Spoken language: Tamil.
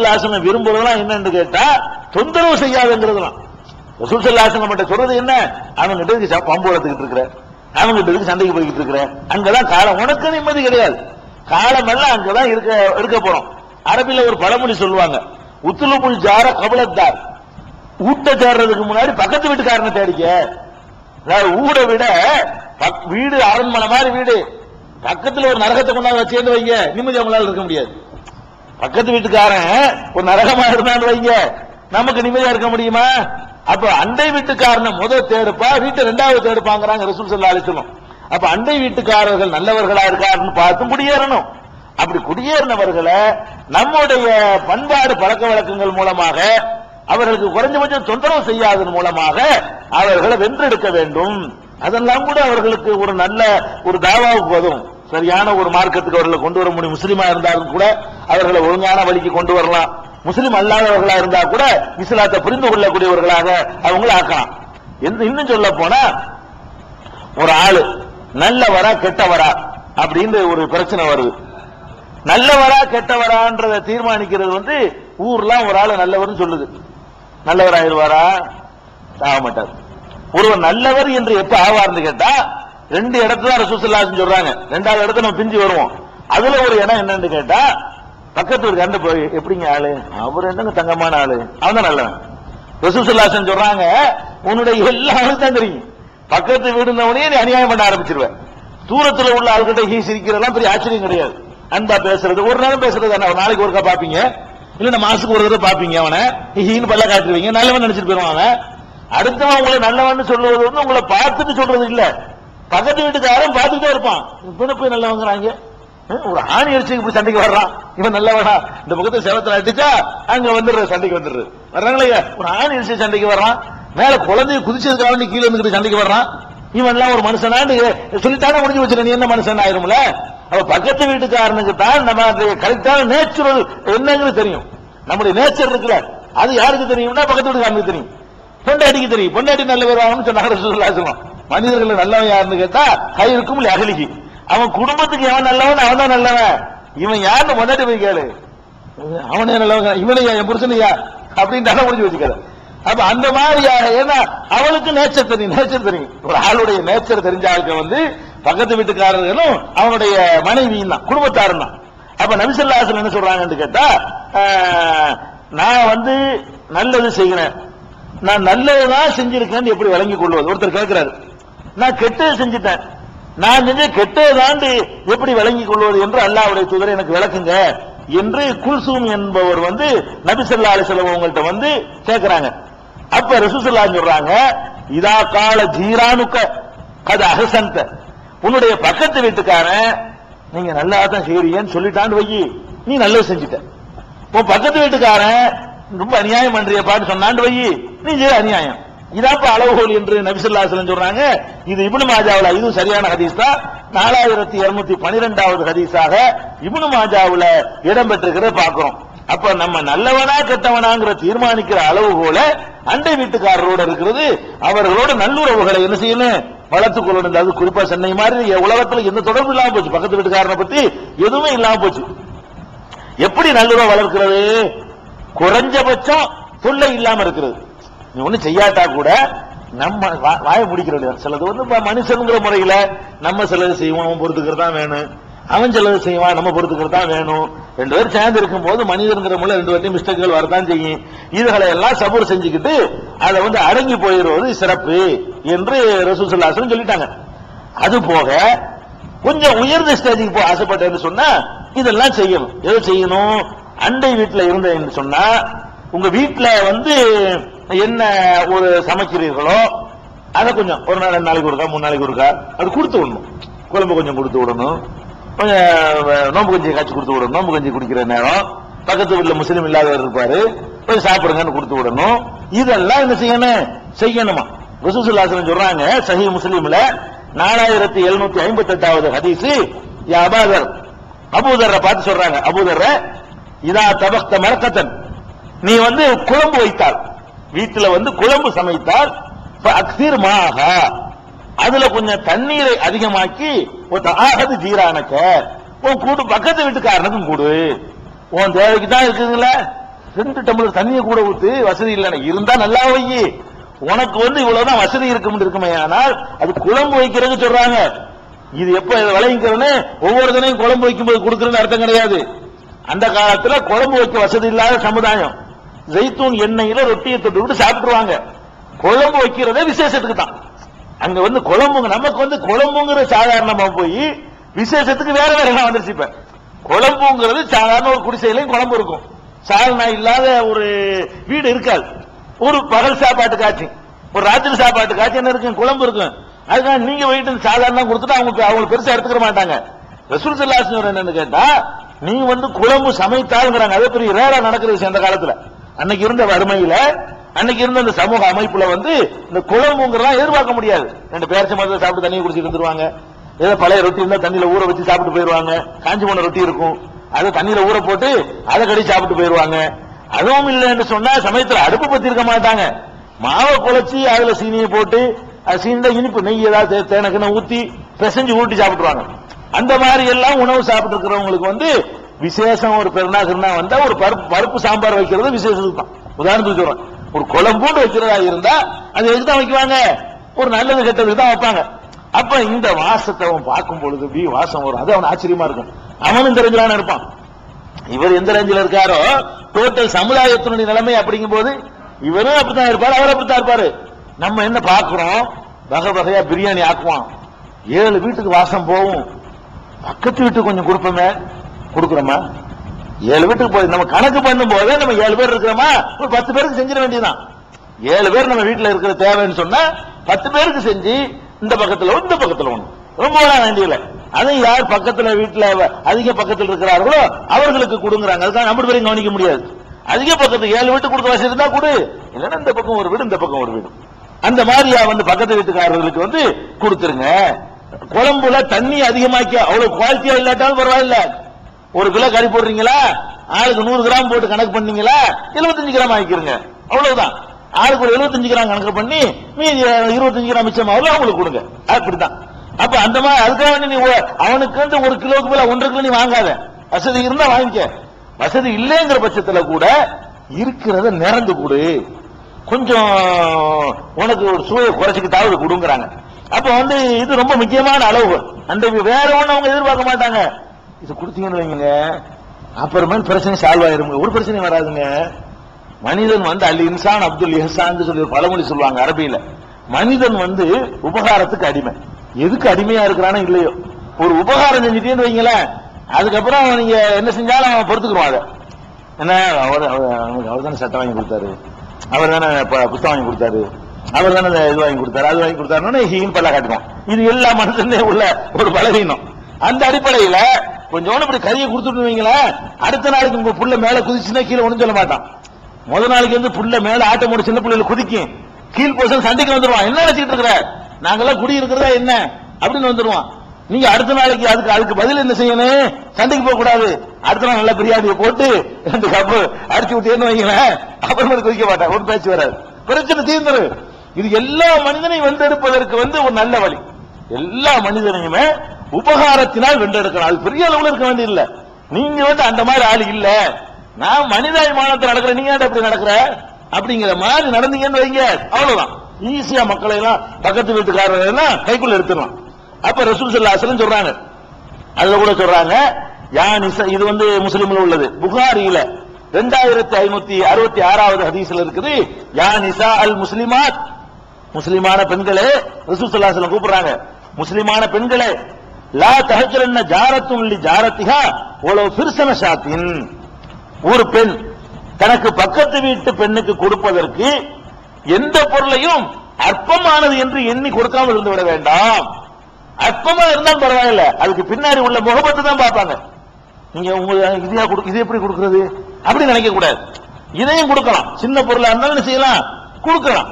ரசூலுல்லாஹி விரும்புறதுலாம் என்னன்னு கேட்டா தொந்தரவு செய்யாதுங்கிறதுலாம். ரசூலுல்லாஹி மட்டும் சொல்றது என்ன? அவங்க கிட்ட இருக்கு ச- பம்பு வளர்த்துக்கிட்டு இருக்கிற? அவங்க கிட்ட இருக்கு சண்டைக்கு போய்கிட்டு இருக்கிற? அங்கதான் காலம். உனக்கு நிம்மதி கிடையாது. காலம் எல்லாம் அங்கதான் இருக்க இருக்க போறோம். அரபில ஒரு பழமொழி சொல்லுவாங்க. உத்துலுபுல் ஜார கபலத்தார் ஊட்ட சேர்றதுக்கு முன்னாடி பக்கத்து வீட்டுக்காரனை தேடிக்க. அதாவது ஊரை விட பக்- வீடு அரண்மனை மாதிரி வீடு. பக்கத்துல ஒரு நரகத்தை கொண்டாந்து வச்சேன்னு வைங்க. நிம்மதி அவங்களால இருக்க முடியாது. பக்கத்து வீட்டுக்காரன் ஒரு நரகமா இருந்தான்னு வைங்க. நமக்கு நிம்மதியா இருக்க முடியுமா? அப்ப அண்டை வீட்டுக்காரனை முதல் தேடுப்பா வீட்டை ரெண்டாவது தேடுப்பாங்கிறாங்க ரசூல் சல்லா அலிஸ்லம் அப்ப அண்டை வீட்டுக்காரர்கள் நல்லவர்களா இருக்காருன்னு பார்த்து குடியேறணும். அப்படி குடியேறினவர்களை நம்முடைய பண்பாடு பழக்க வழக்கங்கள் மூலமாக அவர்களுக்கு குறைஞ்சபட்சம் தொந்தரவு செய்யாதன் மூலமாக அவர்களை வென்றெடுக்க வேண்டும். அதெல்லாம் கூட அவர்களுக்கு ஒரு நல்ல ஒரு தாவாவுக்கு உதவும் சரியான ஒரு மார்க்கத்துக்கு அவர்களை கொண்டு வர முடியும். முஸ்லீமா இருந்தாலும் கூட அவர்களை ஒழுங்கான வழிக்கு கொண்டு வரலாம். முஸ்லீம் அல்லாதவர்களா இருந்தா கூட இஸ்லாத்தை புரிந்து கொள்ளக்கூடியவர்களாக அவங்கள ஆக்கலாம். இன்னும் சொல்ல போனா ஒரு ஆளு நல்லவரா கெட்டவரா அப்படின்னு ஒரு பிரச்சனை வருது. நல்லவரா கெட்டவரான்றத தீர்மானிக்கிறது வந்து ஊர்லாம் ஒரு ஆளு நல்லவர்னு சொல்லுது. நல்லவராயிருவாரா? ஆக மாட்டார் ஒருவர் நல்லவர் என்று எப்ப ஆவார்னு கேட்டா ரெண்டு இடத்துல ரசூசல்லாசன் சொல்றாங்க. ரெண்டாவது இடத்துல நம்ம பிஞ்சு வருவோம். அதுல ஒரு இடம் என்னன்னு கேட்டா பக்கத்து ஒரு கண்டு போய் எப்படிங்க ஆளு? அவர் என்னங்க தங்கமான ஆளு? அவன் தான் நல்லவன். ரசூசல்லாசன் சொல்றாங்க உன்னுடைய எல்லா ஆளும் தான் தெரியும். பக்கத்து வீடு இருந்தவனே நீ அநியாயம் பண்ண ஆரம்பிச்சிருவேன் தூரத்துல உள்ள ஆள்கிட்ட ஹீ சிரிக்கிறதெல்லாம் பெரிய ஆச்சரியம் கிடையாது. அன்பா பேசுறது ஒரு நேரம் பேசுறது தானே. ஒரு நாளைக்கு ஒருக்கா பாப்பீங்க? இல்ல மாசுக்கு ஒரு தடவை பாப்பீங்க அவனை? ஹீன்னு பல்ல காட்டுவீங்க நல்லவன் நினைச்சிட்டு போயிருவான் அடுத்தவன் உங்களை நல்லவன் சொல்லுவது வந்து உங்களை பார்த்துட்டு சொல்றது இல்லை. பக்கத்து வீட்டுக்காரன் பார்த்துட்டே இருப்பான். இவனை போய் நல்லவங்கிறாங்க ஒரு ஆணி அடிச்சு இப்படி சண்டைக்கு வர்றான். இவன் நல்லவனா? இந்த பக்கத்து செவத்துல அடிச்சா அங்க வந்துடுற சண்டைக்கு வந்துடுற. வர்றாங்களே ஒரு ஆணி அடிச்சு சண்டைக்கு வர்றான். மேல குழந்தைய குதிச்சதுக்காக நீ கீழே இருந்துட்டு சண்டைக்கு வர்றான். இவன் எல்லாம் ஒரு மனுஷனான்னு சொல்லித்தானே முடிஞ்சு வச்சிருக்க நீ என்ன மனுஷன் ஆயிரும்ல? அவ பக்கத்து வீட்டுக்காரனுக்கு தான் நம்ம கரெக்டான நேச்சுரல் என்னங்கிறது தெரியும். நம்முடைய நேச்சர் இருக்குல்ல. அது யாருக்கு தெரியும்னா பக்கத்து வீட்டுக்காரனுக்கு தெரியும். பொண்டாட்டிக்கு தெரியும். பொண்டாட்டி நல்லவர் ஆகணும்னு சொன்னாங்க ரசூலுல்லாஹி மனிதர்கள் நல்லவன் யாருன்னு கேட்டா கை இருக்கும் அகலிக்கு அவன் குடும்பத்துக்கு எவன் நல்லவன் அவன் தான் நல்லவன். இவன் யாருன்னு பொண்டாட்டி போய் கேளு. அவனே நல்லவன் இவனையா என் புருஷனையா அப்படின்னு முடிஞ்சு வச்சுக்காத அப்ப அந்த மாதிரியாக ஏன்னா அவளுக்கு நேச்சர் தெரியும் நேச்சர் தெரியும். ஒரு ஆளுடைய நேச்சர் தெரிஞ்ச ஆளுக்கு வந்து பக்கத்து வீட்டுக்காரர்களும் அவனுடைய மனைவியும் தான் குடும்பத்தாரும் தான். அப்ப நபிசல்லாசன் என்ன சொல்றாங்கன்னு கேட்டா நான் வந்து நல்லது செய்கிறேன். நான் நல்லதுதான் செஞ்சிருக்கேன்னு எப்படி விளங்கி கொள்வது? ஒருத்தர் கேட்கிறாரு நான் கெட்டது செஞ்சுட்டேன். நான் செஞ்ச கெட்டதாண்டு எப்படி விளங்கிக் கொள்வது என்று அல்லாவுடைய தூதரை எனக்கு விளக்குங்க. என்று குல்சூம் என்பவர் வந்து நபிசல்லா அலிசல்லம் உங்கள்கிட்ட வந்து கேட்கிறாங்க அப்ப ரசூசல்லா சொல்றாங்க இதா கால ஜீரானுக்க கத அகசந்த உன்னுடைய பக்கத்து வீட்டுக்காரன் நீங்க நல்லா தான் செய்றீங்கன்னு சொல்லிட்டான்னு வை நீ நல்லது செஞ்சுட்ட. உன் பக்கத்து வீட்டுக்காரன் ரொம்ப அநியாயம் பண்றியப்பான்னு சொன்னான்னு வை நீ செய்த அநியாயம். இதாப்ப அளவுகோல் என்று நபிசுல்லாசலம் சொல்றாங்க. இது இபுனு மாஜாவில் இதுவும் சரியான ஹதீஸ் தான். நாலாயிரத்தி இருநூத்தி பனிரெண்டாவது ஹதீஸாக இபுனு மாஜாவுல இடம்பெற்றிருக்கிறத பார்க்கிறோம். அப்ப நம்ம நல்லவனா கெட்டவனாங்கிற தீர்மானிக்கிற அளவுகோல அண்டை வீட்டுக்காரரோட இருக்கிறது. அவர்களோட நல்லுறவுகளை என்ன செய்யணும்? வளர்த்துக் கொள்ளணும். அது குறிப்பா சென்னை மாதிரி உலகத்துல எந்த தொடர்பு இல்லாம போச்சு. பக்கத்து வீட்டுக்காரனை பத்தி எதுவுமே இல்லாம போச்சு. எப்படி நல்லுறவு வளர்க்கிறது? குறைஞ்சபட்சம் தொல்லை இல்லாம இருக்கிறது. நீ ஒண்ணு செய்யாட்டா கூட நம்ம வா- வாயை முடிக்கிறது சிலது வந்து மனுஷனுங்கிற முறையில நம்ம சிலது செய்வோம் அவன் பொறுத்துக்கிறது தான் வேணும். அவன் சிலது செய்வான் நம்ம பொறுத்துக்கிறதா தான் வேணும். ரெண்டு பேரும் சேர்ந்து இருக்கும்போது மனிதனுங்கிற முறையில் ரெண்டு வரையும் மிஸ்டேக்குகள் வரதான் செய்யும். இதுகளை எல்லாம் சபூர் செஞ்சுக்கிட்டு அதை வந்து அடங்கி போயிடுவது சிறப்பு என்று ரசூசல்லாசன் சொல்லிட்டாங்க. அது போக கொஞ்சம் உயர்ந்த ஸ்டேஜுக்கு போய் ஆசைப்பட்டேன்னு சொன்னா இதெல்லாம் செய்யணும். எது செய்யணும்? அண்டை வீட்டில் இருந்தேன்னு சொன்னா உங்க வீட்டுல வந்து என்ன ஒரு சமைக்கிறீர்களோ அதை கொஞ்சம் ஒரு நாள் ரெண்டு நாளைக்கு ஒருக்கா மூணு நாளைக்கு ஒருக்கா அது கொடுத்து விடணும். குழம்பு கொஞ்சம் கொடுத்து விடணும். கொஞ்சம் நோம்பு கஞ்சி காய்ச்சி கொடுத்து விடணும். நோம்பு கஞ்சி குடிக்கிற நேரம். பக்கத்து வீட்டில் முஸ்லீம் இல்லாதவர் இருப்பாரு. போய் சாப்பிடுங்கன்னு கொடுத்து விடணும். இதெல்லாம் என்ன செய்யணும்? செய்யணுமா? விசுசுல்லாசனம் சொல்றாங்க சஹி முஸ்லீம்ல நாலாயிரத்தி எழுநூத்தி ஐம்பத்தி எட்டாவது ஹதீஸ் யா அபாதர் அபூதர்ரை பார்த்து சொல்றாங்க அபூதர்ர இதா தபக்த மரக்கத்தன். நீ வந்து குழம்பு வைத்தால். வீட்டில் வந்து குழம்பு சமைத்தால் அக்சீர்மாக அதுல கொஞ்சம் தண்ணீரை அதிகமாக்கி ஆகது ஜீரானக்க உன் கூடு பக்கத்து வீட்டுக்காரனுக்கும் கூடு. உன் தேவைக்கு தான் இருக்குதுங்கள. ரெண்டு டம்ளர் தண்ணியை கூட ஊத்து வசதி இல்லைன்னு இருந்தா நல்லா வை உனக்கு வந்து இவ்வளவுதான் வசதி இருக்கும் இருக்குமே ஆனால் அது குழம்பு வைக்கிறதுக்கு சொல்றாங்க. இது எப்ப இதை ஒவ்வொருத்தனையும் ஒவ்வொரு தினையும் குழம்பு வைக்கும்போது கொடுக்கறதுன்னு அர்த்தம் கிடையாது. அந்த காலத்துல குழம்பு வைக்க வசதி இல்லாத சமுதாயம். ஜெய்தூன் எண்ணெயில ரொட்டியை தொட்டு விட்டு சாப்பிட்டுருவாங்க. குழம்பு வைக்கிறதே விசேஷத்துக்கு தான். அங்க வந்து குழம்புங்க நமக்கு வந்து குழம்புங்கிற சாதாரணமா போய் விசேஷத்துக்கு வேற வேற எல்லாம் வந்துருச்சு இப்ப. குழம்புங்கிறது சாதாரண ஒரு குடிசையிலையும் குழம்பு இருக்கும். சாதனா இல்லாத ஒரு வீடு இருக்காது. ஒரு பகல் சாப்பாட்டு காட்சி ஒரு ராத்திரி சாப்பாட்டு காட்சி என்ன இருக்கும் குழம்பு இருக்கும் அதுக்காக நீங்க போயிட்டு சாதாரண கொடுத்துட்டு அவங்க அவங்க பெருசா எடுத்துக்க மாட்டாங்க. ரசூல் சல்லாசன் என்னன்னு கேட்டா நீ வந்து குழம்பு சமைத்தாங்கிறாங்க அது பெரிய ரேரா நடக்கிற விஷயம் அந்த காலத்துல. அன்னைக்கு இருந்த வறுமையில அன்னைக்கு இருந்த அந்த சமூக அமைப்புல வந்து இந்த குழம்புங்கிறதெல்லாம் எதிர்பார்க்க முடியாது. ரெண்டு பேரச்ச மரத்தை சாப்பிட்டு தண்ணியை குடிச்சிட்டு இருந்துருவாங்க. ஏதோ பழைய ரொட்டி இருந்தா தண்ணியில ஊற வச்சு சாப்பிட்டு போயிருவாங்க. காஞ்சி போன ரொட்டி இருக்கும். அதை தண்ணியில ஊற போட்டு அதை கடி சாப்பிட்டு போயிருவாங்க. அதுவும் இல்லைன்னு சொன்னா சமயத்துல அடுப்பு பத்தி இருக்க மாட்டாங்க. மாவை குழச்சி அதுல சீனியை போட்டு அது சீனில இனிப்பு நெய் ஏதாவது தேனக்குன்னு ஊத்தி பிசைஞ்சு ஊட்டி சாப்பிட்டுருவாங்க. அந்த மாதிரி எல்லாம் உணவு சாப்பிட்டு இருக்கிறவங்களுக்கு வந்து விசேஷம் ஒரு பெருநாள் கிருநா வந்தா ஒரு பருப்பு பருப்பு சாம்பார் வைக்கிறது விசேஷத்துக்கு தான் உதாரணத்துக்கு சொல்றேன். ஒரு குழம்புன்னு வைக்கிறதா இருந்தா அது எதுக்கு தான் வைக்குவாங்க? ஒரு நல்லது கெட்டதுக்கு தான் வைப்பாங்க. அப்ப இந்த வாசத்தை அவன் பார்க்கும் பொழுது இப்படி வாசம் வரும். அது அவன் ஆச்சரியமா இருக்கும். அவனும் தெரிஞ்சலான இருப்பான். இவர் எந்த ரேஞ்சில் இருக்காரோ டோட்டல் சமுதாயத்தினுடைய நிலைமை அப்படிங்கும் போது இவரும் அப்படித்தான் இருப்பாரு அவர் அப்படித்தான் இருப்பாரு. நம்ம என்ன பார்க்கிறோம்? வகை வகையா பிரியாணி ஆக்குவான். ஏழு வீட்டுக்கு வாசம் போகும். பக்கத்து வீட்டுக்கு கொஞ்சம் கொடுப்போமே. கொடுக்குறோமா? ஏழு வீட்டுக்கு போய் நம்ம கணக்கு பண்ணும் போதே நம்ம ஏழு பேர் இருக்கிறோமா? ஒரு பத்து பேருக்கு செஞ்சிட வேண்டியதான் ஏழு பேர் நம்ம வீட்டில் இருக்கிற தேவைன்னு சொன்னா பத்து பேருக்கு செஞ்சு இந்த பக்கத்துல இந்த பக்கத்துல ஒண்ணு. ரொம்ப வேண்டியதில்லை அதையும் யார் பக்கத்துல வீட்டுல அதிக பக்கத்தில் இருக்கிறார்களோ அவர்களுக்கு கொடுங்கிறாங்க. அதுக்காக நம்ம பேரையும் கவனிக்க முடியாது. அதிக பக்கத்துக்கு ஏழு வீட்டு கொடுக்க வசதி இருந்தா கொடு. இல்லைன்னா இந்த பக்கம் ஒரு வீடு இந்த பக்கம் ஒரு வீடு. அந்த மாதிரியா வந்து பக்கத்து வீட்டுக்காரர்களுக்கு வந்து கொடுத்துருங்க. குழம்புல தண்ணி அதிகமாக்கி அவ்வளவு குவாலிட்டியா இல்லாட்டாலும் பரவாயில்ல. ஒரு கிலோ கறி போடுறீங்களா? ஆளுக்கு நூறு கிராம் போட்டு கணக்கு பண்ணீங்களா? 75 கிராம் ஆக்கிருங்க. அவ்வளவுதான். ஆளுக்கு ஒரு 75 கிராம் கணக்கு பண்ணி மீதி இருபத்தஞ்சு கிராம் மிச்சம் அவ்வளவு அவங்களுக்கு கொடுங்க. அப்படிதான் அப்ப அந்த மாதிரி அதுக்காக நீ அவனுக்கு வந்து ஒரு கிலோக்கு மேல ஒன்றரை கிலோ நீ வாங்காத. வசதி இருந்தா வாங்கிக்க. வசதி இல்லைங்கிற பட்சத்துல கூட இருக்கிறத நிறந்து கொடு. கொஞ்சம் உனக்கு ஒரு சுவையை குறைச்சிக்கிட்டாவது கொடுங்கிறாங்க. அப்ப வந்து இது ரொம்ப முக்கியமான அளவு. அந்த வேற ஒண்ணு அவங்க எதிர்பார்க்க மாட்டாங்க. இது கொடுத்தீங்கன்னு வைங்க அப்புறமே பிரச்சனை சால்வ் ஆயிருங்க ஒரு பிரச்சனையும் வராதுங்க. மனிதன் வந்து அல் இன்சான் அப்துல் இஹசான் சொல்லி பழமொழி சொல்லுவாங்க அரபியில. மனிதன் வந்து உபகாரத்துக்கு அடிமை. எதுக்கு அடிமையா இருக்கிறானோ இல்லையோ. ஒரு உபகாரம் செஞ்சுட்டேன்னு வைங்களேன் அதுக்கப்புறம் அவன் நீங்க என்ன செஞ்சாலும் அவன் பொறுத்துக்குருவான் அதை. என்ன? அவர் அவர் தானே சட்டம் வாங்கி கொடுத்தாரு. அவர் தானே புத்தகம் வாங்கி கொடுத்தாரு. அவர் தானே இது வாங்கி கொடுத்தாரு அது வாங்கி கொடுத்தாருன்னு ஹீன் பல்ல காட்டுவோம் இது எல்லா மனுஷனே உள்ள ஒரு பலவீனம். அந்த அடிப்படையில கொஞ்சோண்டு இப்படி கறியை கொடுத்துட்டு வைங்களேன் அடுத்த நாளைக்கு உங்க புள்ள மேல குதிச்சுன்னா கீழே ஒன்றும் சொல்ல மாட்டான். முதல் நாளைக்கு வந்து புள்ள மேல ஆட்டம் போட்டு சின்ன பிள்ளைல குதிக்கும். கீழ் போசன் சண்டைக்கு வந்துருவான். என்ன நினைச்சிட்டு இருக்கிற? நாங்கெல்லாம் குடி இருக்கிறதா என்ன? அப்படின்னு வந்துருவான். நீங்க அடுத்த நாளைக்கு அதுக்கு அதுக்கு பதில் என்ன செய்யணும்? சண்டைக்கு போக கூடாது. அடுத்த நாள் நல்லா பிரியாணியை போட்டு ரெண்டு கப்பு அடிச்சு விட்டேன்னு வைங்களேன். அப்புறமே குதிக்க மாட்டான். ஒரு பேச்சு வராது. பிரச்சனை தீர்ந்துரு. இது எல்லா மனிதனையும் வென்றெடுப்பதற்கு வந்து ஒரு நல்ல வழி. எல்லா மனிதனையுமே உபகாரத்தினால் வென்றெடுக்கணும் அது பெரிய அளவில் இருக்க வேண்டியதில்லை நீங்க வந்து அந்த மாதிரி ஆள் இல்ல. நான் மனிதாபிமானத்தில் நடக்கிறேன் நீங்க ஏன்டா நடக்கிற? அப்படிங்கிற மாதிரி நடந்தீங்கன்னு வைங்க. அவ்வளவுதான். ஈஸியா மக்களை எல்லாம் பக்கத்து வீட்டுக்காரர்கள் எல்லாம் கைக்குள்ள எடுத்துடலாம். அப்ப ரசூல் சல்லாசலம் சொல்றாங்க. அதுல கூட சொல்றாங்க யான் இது வந்து முஸ்லீம்ல உள்ளது. புகாரியில ரெண்டாயிரத்தி ஐநூத்தி அறுபத்தி ஆறாவது ஹதீஸ்ல இருக்குது யா நிசா அல் முஸ்லிமாத். முஸ்லிமான பெண்களே ரசூல் சல்லாசலம் கூப்பிடுறாங்க. முஸ்லிமான பெண்களே லா தஹஜரன்ன ஜாரத்தும் லி ஜாரத்திஹா உலவு பிர்சன ஒரு பெண் தனக்கு பக்கத்து வீட்டு பெண்ணுக்கு கொடுப்பதற்கு எந்த பொருளையும் அற்பமானது என்று எண்ணி கொடுக்காமல் இருந்து விட வேண்டாம். அற்பமா இருந்தாலும் பரவாயில்ல. அதுக்கு பின்னாடி உள்ள முகபத்தை தான் பார்ப்பாங்க. நீங்க உங்களுக்கு இதையா இது எப்படி கொடுக்கறது? அப்படி நினைக்க கூடாது இதையும் கொடுக்கலாம். சின்ன பொருளா இருந்தாலும் என்ன செய்யலாம்? கொடுக்கலாம்.